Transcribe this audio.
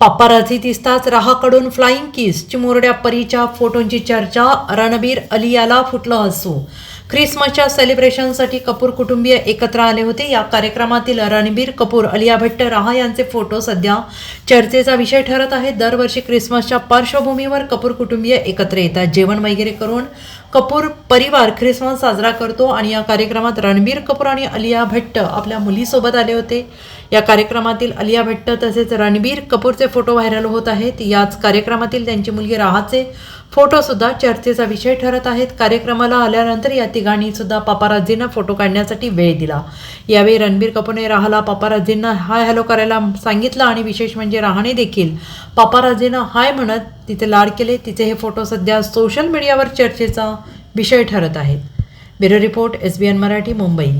Paparazzi दिसताच राहाकडून flying किस चिमुरड्या परीच्या फोटोंची चर्चा रणबीर अलियाला फुटलं हसू. ख्रिसमसच्या सेलिब्रेशनसाठी कपूर कुटुंबीय एकत्र आले होते. या कार्यक्रमातील रणबीर कपूर अलिया भट्ट राहा यांचे फोटो सध्या चर्चेचा विषय ठरत आहे दरवर्षी ख्रिसमसच्या पार्श्वभूमीवर कपूर कुटुंबीय एकत्र येतात. जेवण वगैरे करून कपूर परिवार ख्रिसमस साजरा करतो आणि या कार्यक्रमात रणबीर कपूर आणि अलिया भट्ट आपल्या मुलीसोबत आले होते. या कार्यक्रमातील अलिया भट्ट तसेच रणबीर कपूरचे फोटो व्हायरल होत आहेत. याच कार्यक्रमातील त्यांची मुलगी राहाचे फोटोसुद्धा चर्चेचा विषय ठरत आहेत. कार्यक्रमाला आल्यानंतर या तिघांनीसुद्धा पापाराजींना फोटो काढण्यासाठी वेळ दिला. यावेळी रणबीर कपूरने राहाला पापाराजींना हाय हॅलो करायला सांगितलं आणि विशेष म्हणजे राहाने देखील. पापाराजींना हाय म्हणत तिथे लाड केले. तिचे हे फोटो सध्या सोशल मीडियावर चर्चेचा विषय ठरत आहेत. Bureau report S B N Marathi Mumbai.